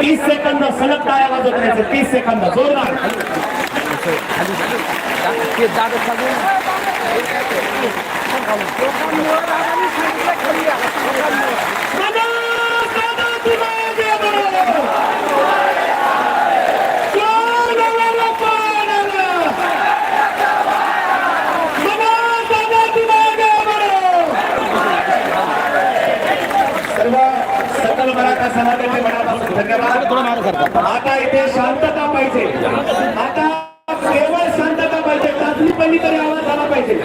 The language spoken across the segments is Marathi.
तीस सेकंद सलग टाळ्या वाजत राहायचं. तीस सेकंद. जोरदार. दादा, दादा, तुम्हाला बरोबर. कोण आलं, कोण आलं? दादा, दादा, तुम्हाला बरोबर. सर्व सकल समाजाचे मनापासून धन्यवाद आता इथे शांतता पाहिजे आता केवळ शांतता पाहिजे चाचणी पहिली तरी आवाज झाला पाहिजे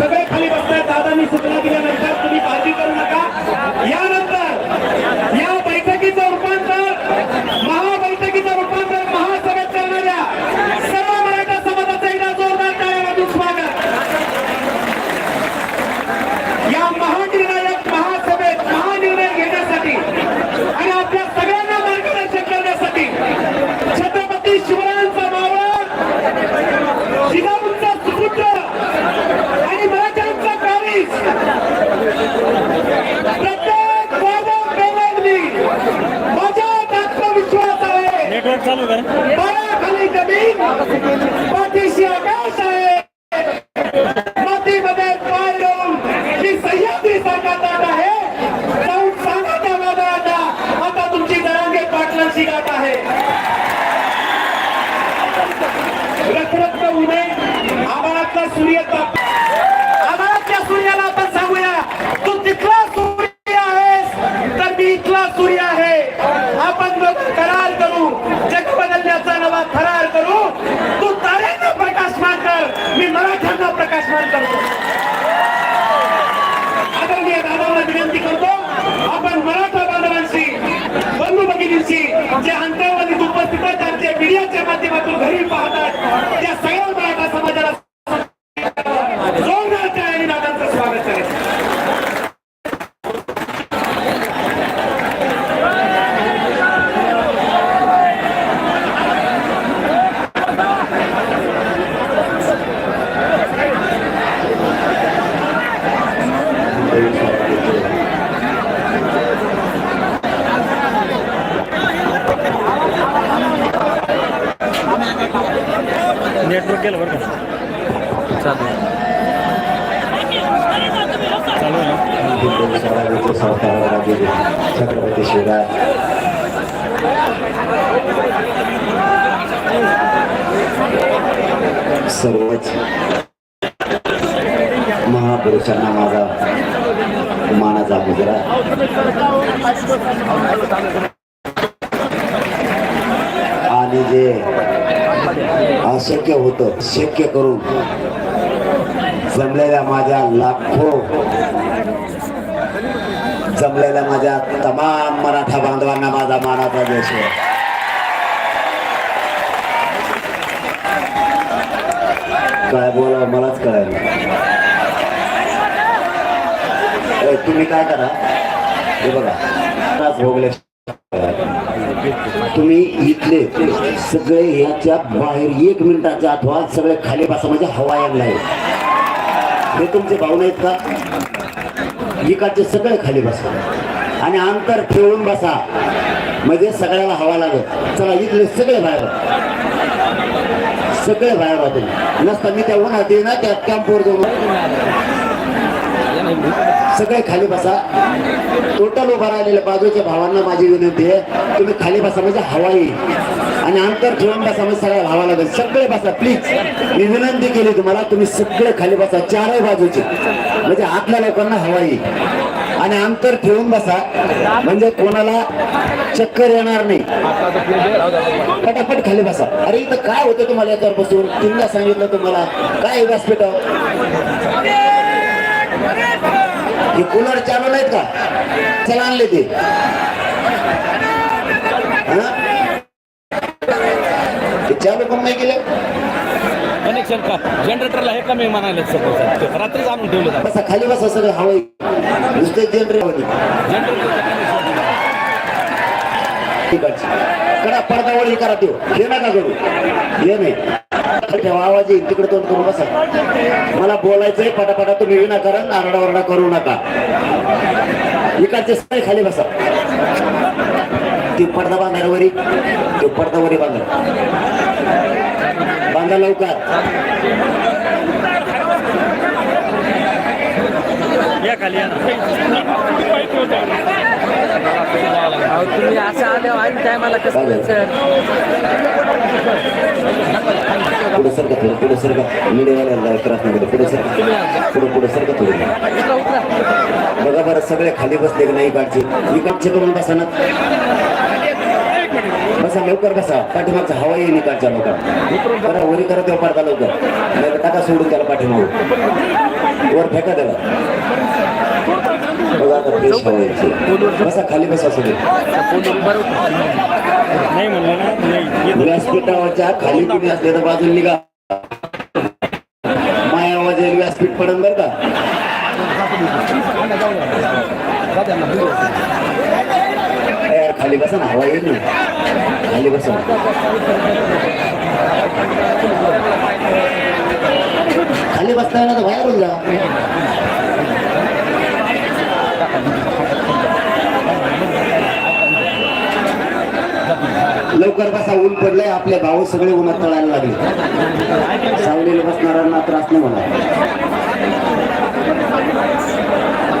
सगळे खाली बसताय दादांनी सूचना दिल्या चालू कर. पायाखाली जमीन पाठीशी आकाश आहे. मातीमध्ये पाय लावून मी सह्याद्री साकारणार आहे. जाऊन सांगा त्या वादळांना आता तुमची जरांगे पाटलांची गाठ आहे. रखरख उभे. आभाळातला सूर्य ताप आभाळातल्या सूर्याला आपण सांगूया तू तिथला सूर्य आहेस तर मी इथला सूर्य आहे आपण लोक करार करू जग बदलण्याचा नवा करार करू तू ताऱ्यांना प्रकाशमान कर मी मराठ्यांना करतो आदरणीय दादांना विनंती करतो आपण मराठा बांधवांशी बंधू भगिनींशी जे अंतर्वादीत उपस्थित आहेत जे मीडियाच्या माध्यमातून घरी पाहतात त्या बरं का चालू चालू आहे छत्रपती शिवराय सर्वच महापुरुषांना माझा मानाचा मुजरा आणि जे अशक्य होतं. शक्य करून. जमलेल्या माझ्या लाखो जमलेल्या माझ्या तमाम मराठा बांधवांना माझा मानाचा देश आहे काय बोला मलाच कळायला तुम्ही काय करा? हे बघा. भोगले तुम्ही इथले सगळे ह्याच्या बाहेर एक मिनिटाच्या अथवा सगळे खाली बसा म्हणजे हवा यायला आहे हे तुमचे भावना आहेत का? इकडचे सगळे खाली बसा. आणि अंतर ठेवून बसा. म्हणजे सगळ्याला हवा लागत चला इथले सगळे बाहेर सगळे बाहेर होते नसता मी त्या उन्हात ना त्या कॅम्पवर जाऊन. सगळे खाली बसा. टोटल उभा राहिलेल्या बाजूच्या भावांना माझी विनंती आहे तुम्ही खाली बसा म्हणजे हवाई. आणि अंतर ठेवून बसा म्हणजे सगळ्या भावाला लागेल सगळे बसा प्लीज मी विनंती केली तुम्हाला तुम्ही सगळे खाली बसा चारही बाजूचे. म्हणजे आतल्या लोकांना हवाई. आणि अंतर ठेवून बसा म्हणजे कोणाला चक्कर येणार नाही. पटापट खाली बसा. अरे इथं काय होतं तुम्हाला याच्यावर बसून? तीनदा सांगितलं तुम्हाला. काय आहे व्यासपीठावर हे कूलर चालू नाहीत का? चला आणले ते. चालू पण नाही केले? कनेक्शन का? जनरेटरला हे कमी म्हणाले सगळं रात्रीच आणून ठेवलं. बसा खाली बसा सगळं हवाई नुसते जनरेट जनरेटर तिकडची कडा पडदावळी करा देऊ हे नका करू. हे नाही. ठेवा आवाज येईल. तिकडे तोंड करून बसा. मला बोलायचंय पटापटा तुम्ही विनाकारण आरडाओरडा करू नका. इकडचे सगळे खाली बसा. ती पडदा बांधा वरी. तो पडदा वरी बांधा. बांधा लवकर. या खाली तुम्ही असं आले आणि टायमाला कसं. सर पुढे सरका थोडं पुढे सरका. मीडियावाल्याला त्रास नाही पुढे सरका. पुढे पुढे सरका थोडं बघा बरं सगळे खाली बसले की नाही इकडचे? इकडचे करून बसा ना. बसा लवकर बसा. पाठीमागचा हवा येईल इकडच्या लोकांना. करा वरी करा तेव्हा पडता लवकर. नाही टाका सोडून त्याला पाठीमागून. वर फेका त्याला. बसा खाली बसा. सगळे नाही म्हणलं ना नाही व्यासपीठावरच्या खाली कुणी असले तर बाजूला निघा माया आवाज येईल व्यासपीठ पडन बर का यार, खाली बसा ना हवा येईल ना खाली बसा खाली बसता येणार तर बाहेरून जा. लवकर बसा ऊन पडलंय आपले भाऊ सगळे उन्हात तळायला लागले. सावलीला बसणाऱ्यांना त्रास नाही होणार.